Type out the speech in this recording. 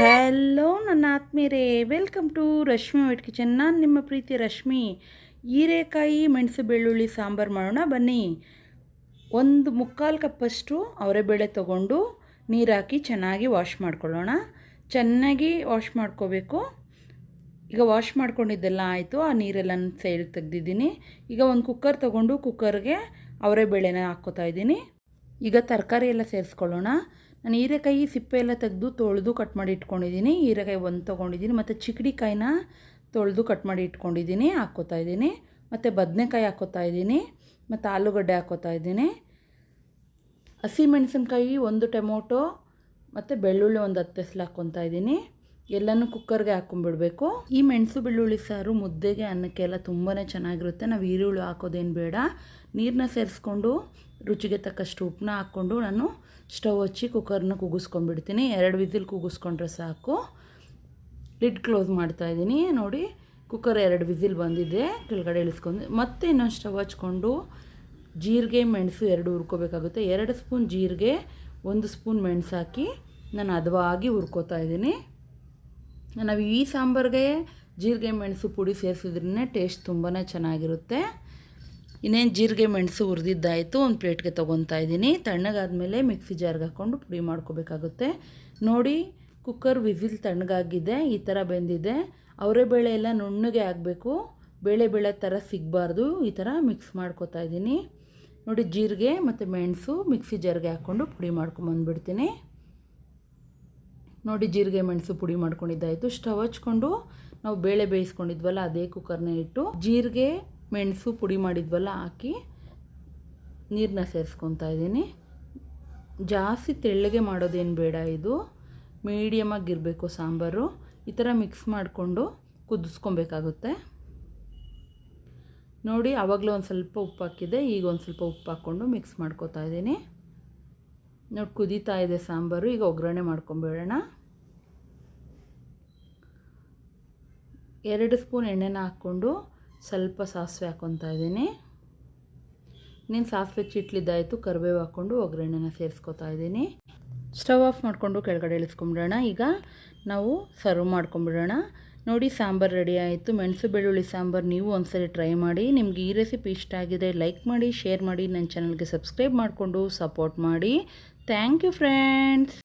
Hello, ನನ್ನ ಆತ್ಮೀಯರೇ. Welcome to Rashmi wet kitchen. ನಾನು ನಿಮ್ಮ ಪ್ರೀತಿ ರಶ್ಮಿ. ಹೀರೆಕಾಯಿ, ಮೆಣಸು ಬೆಳ್ಳುಳ್ಳಿ, ಸಾಂಬಾರು ಮಾಡೋಣ. ಬನ್ನಿ. ಒಂದು ಮುಕ್ಕಾಲು ಕಪ್ಪಷ್ಟು ಅವರೆಬೇಳೆ ತೊಗೊಂಡು ನೀರು ಹಾಕಿ ಚೆನ್ನಾಗಿ ವಾಶ್ ಮಾಡ್ಕೊಳ್ಳೋಣ. ಚೆನ್ನಾಗಿ ವಾಶ್ ಮಾಡ್ಕೋಬೇಕು. ಈಗ ವಾಶ್ ಮಾಡ್ಕೊಂಡಿದ್ದೆಲ್ಲ ಆಯಿತು. ಆ ನೀರೆಲ್ಲ ಸೈಡಿಗೆ ತೆಗ್ದಿದ್ದೀನಿ. ಈಗ ಒಂದು ಕುಕ್ಕರ್ ತೊಗೊಂಡು ಕುಕ್ಕರ್ಗೆ ಅವರೆಬೇಳೆನ ಹಾಕ್ಕೋತಾ ಇದ್ದೀನಿ. ಈಗ ತರಕಾರಿ ಎಲ್ಲ ಸೇರಿಸ್ಕೊಳ್ಳೋಣ. ನಾನು ಹೀರೆಕಾಯಿ ಸಿಪ್ಪೆ ಎಲ್ಲ ತೆಗೆದು ತೊಳೆದು ಕಟ್ ಮಾಡಿ ಇಟ್ಕೊಂಡಿದ್ದೀನಿ. ಹೀರೆಕಾಯಿ ಒಂದು ತೊಗೊಂಡಿದ್ದೀನಿ. ಮತ್ತು ಚಿಕ್ಕಡಿಕಾಯಿನ ತೊಳೆದು ಕಟ್ ಮಾಡಿ ಇಟ್ಕೊಂಡಿದ್ದೀನಿ. ಹಾಕ್ಕೋತಾ ಇದ್ದೀನಿ. ಮತ್ತು ಬದನೆಕಾಯಿ ಹಾಕ್ಕೋತಾ ಇದ್ದೀನಿ. ಮತ್ತು ಆಲೂಗಡ್ಡೆ ಹಾಕ್ಕೋತಾ ಇದ್ದೀನಿ. ಹಸಿಮೆಣಸಿನ್ಕಾಯಿ ಒಂದು ಟೊಮೊಟೊ, ಮತ್ತು ಬೆಳ್ಳುಳ್ಳಿ ಒಂದು ಹತ್ತು ಎಸ್ಲು ಹಾಕ್ಕೊತಾ ಇದ್ದೀನಿ. ಎಲ್ಲನೂ ಕುಕ್ಕರ್ಗೆ ಹಾಕ್ಕೊಂಡ್ಬಿಡ್ಬೇಕು ಈ ಮೆಣಸು ಬೆಳ್ಳುಳ್ಳಿ ಸಾರು ಮುದ್ದೆಗೆ ಅನ್ನಕ್ಕೆಲ್ಲ ತುಂಬಾ ಚೆನ್ನಾಗಿರುತ್ತೆ. ನಾವು ಈರುಳ್ಳಿ ಹಾಕೋದೇನು ಬೇಡ. ನೀರನ್ನ ಸೇರಿಸ್ಕೊಂಡು ರುಚಿಗೆ ತಕ್ಕಷ್ಟು ಉಪ್ಪನ್ನ ಹಾಕ್ಕೊಂಡು ನಾನು ಸ್ಟವ್ ಹಚ್ಚಿ ಕುಕ್ಕರ್ನ ಕೂಗಿಸ್ಕೊಂಡ್ಬಿಡ್ತೀನಿ ಎರಡು ವಿಸಿಲ್ ಕೂಗಿಸ್ಕೊಂಡ್ರೆ ಸಾಕು. ಲಿಡ್ ಕ್ಲೋಸ್ ಮಾಡ್ತಾಯಿದ್ದೀನಿ ನೋಡಿ, ಕುಕ್ಕರ್ ಎರಡು ವಿಸಿಲ್ ಬಂದಿದೆ. ಕೆಳಗಡೆ ಇಳಿಸ್ಕೊಂಡು, ಮತ್ತೆ ಇನ್ನೊಂದು ಸ್ಟವ್ ಹಚ್ಕೊಂಡು ಜೀರಿಗೆ, ಮೆಣಸು ಎರಡು ಹುರ್ಕೋಬೇಕಾಗುತ್ತೆ. ಎರಡು ಸ್ಪೂನ್ ಜೀರಿಗೆ, ಒಂದು ಸ್ಪೂನ್ ಮೆಣಸು ಹಾಕಿ ನಾನು ಹದವಾಗಿ ಹುರ್ಕೋತಾ ಇದ್ದೀನಿ. ನಾವು ಈ ಸಾಂಬಾರಿಗೆ ಜೀರಿಗೆ, ಮೆಣಸು ಪುಡಿ ಸೇರಿಸಿದ್ರೇ ಟೇಸ್ಟ್ ತುಂಬಾ ಚೆನ್ನಾಗಿರುತ್ತೆ. ಇನ್ನೇನು ಜೀರಿಗೆ ಮೆಣಸು ಹುರಿದಿದ್ದಾಯಿತು, ಒಂದು ಪ್ಲೇಟ್ಗೆ ತೊಗೊತಾ ಇದ್ದೀನಿ. ತಣ್ಣಗಾದ್ಮೇಲೆ ಮಿಕ್ಸಿ ಜಾರ್ಗೆ ಹಾಕ್ಕೊಂಡು ಪುಡಿ ಮಾಡ್ಕೋಬೇಕಾಗುತ್ತೆ. ನೋಡಿ, ಕುಕ್ಕರ್ ವಿಸಿಲ್ ತಣ್ಣಗಾಗಿದೆ, ಈ ಥರ ಬೆಂದಿದೆ. ಅವರೇ ಬೇಳೆ ಎಲ್ಲ ನುಣ್ಣಗೆ ಆಗಬೇಕು. ಬೇಳೆ ಬೇಳೆ ಥರ ಸಿಗಬಾರ್ದು. ಈ ಥರ ಮಿಕ್ಸ್ ಮಾಡ್ಕೋತಾ ಇದ್ದೀನಿ. ನೋಡಿ, ಜೀರಿಗೆ ಮತ್ತು ಮೆಣಸು ಮಿಕ್ಸಿ ಜಾರ್ಗೆ ಹಾಕ್ಕೊಂಡು ಪುಡಿ ಮಾಡ್ಕೊಂಬಂದ್ಬಿಡ್ತೀನಿ ನೋಡಿ, ಜೀರಿಗೆ ಮೆಣಸು ಪುಡಿ ಮಾಡ್ಕೊಂಡಿದ್ದಾಯಿತು. ಸ್ಟವ್ ಹಚ್ಕೊಂಡು ನಾವು ಬೇಳೆ ಬೇಯಿಸ್ಕೊಂಡಿದ್ವಲ್ಲ, ಅದೇ ಕುಕ್ಕರ್ನ ಇಟ್ಟು ಜೀರಿಗೆ ಮೆಣಸು ಪುಡಿ ಮಾಡಿದ್ವಲ್ಲ, ಹಾಕಿ ನೀರನ್ನ ಸೇರಿಸ್ಕೊತಾ ಇದ್ದೀನಿ. ಜಾಸ್ತಿ ತೆಳ್ಳಗೆ ಮಾಡೋದೇನು ಬೇಡ ಇದು. ಮೀಡಿಯಮಾಗಿರಬೇಕು ಸಾಂಬಾರು. ಈ ಥರ ಮಿಕ್ಸ್ ಮಾಡಿಕೊಂಡು ಕುದಿಸ್ಕೊಬೇಕಾಗುತ್ತೆ. ನೋಡಿ, ಆವಾಗಲೂ ಒಂದು ಸ್ವಲ್ಪ ಉಪ್ಪು ಹಾಕಿದೆ ಈಗ ಒಂದು ಸ್ವಲ್ಪ ಉಪ್ಪು ಹಾಕ್ಕೊಂಡು ಮಿಕ್ಸ್ ಮಾಡ್ಕೋತಾ ಇದ್ದೀನಿ. ನೋಡಿ, ಕುದೀತಾ ಇದೆ ಸಾಂಬಾರು, ಈಗ ಒಗ್ಗರಣೆ ಮಾಡ್ಕೊಂಬೇಡೋಣ. ಎರಡು ಸ್ಪೂನ್ ಎಣ್ಣೆನ ಹಾಕ್ಕೊಂಡು ಸ್ವಲ್ಪ ಸಾಸಿವೆ ಹಾಕ್ಕೊತಾ ಇದ್ದೀನಿ. ನೀನು ಸಾಸಿವೆ ಚಿಟ್ಲಿದ್ದಾಯಿತು, ಕರಿಬೇವು ಹಾಕ್ಕೊಂಡು ಒಗ್ಗರಣೆನ ಸೇರಿಸ್ಕೊತಾ ಇದ್ದೀನಿ. ಸ್ಟವ್ ಆಫ್ ಮಾಡಿಕೊಂಡು ಕೆಳಗಡೆ ಇಳಿಸ್ಕೊಂಬಿಡೋಣ. ಈಗ ನಾವು ಸರ್ವ್ ಮಾಡ್ಕೊಂಬಿಡೋಣ. ನೋಡಿ, ಸಾಂಬಾರು ರೆಡಿ ಆಯಿತು. ಮೆಣಸು ಬೆಳ್ಳುಳ್ಳಿ ಸಾಂಬಾರು ನೀವು ಒಂದ್ಸರಿ ಟ್ರೈ ಮಾಡಿ. ನಿಮ್ಗೆ ಈ ರೆಸಿಪಿ ಇಷ್ಟ ಆಗಿದೆ, ಲೈಕ್ ಮಾಡಿ, ಶೇರ್ ಮಾಡಿ. ನನ್ನ ಚಾನಲ್ಗೆ ಸಬ್ಸ್ಕ್ರೈಬ್ ಮಾಡಿಕೊಂಡು ಸಪೋರ್ಟ್ ಮಾಡಿ. Thank you friends!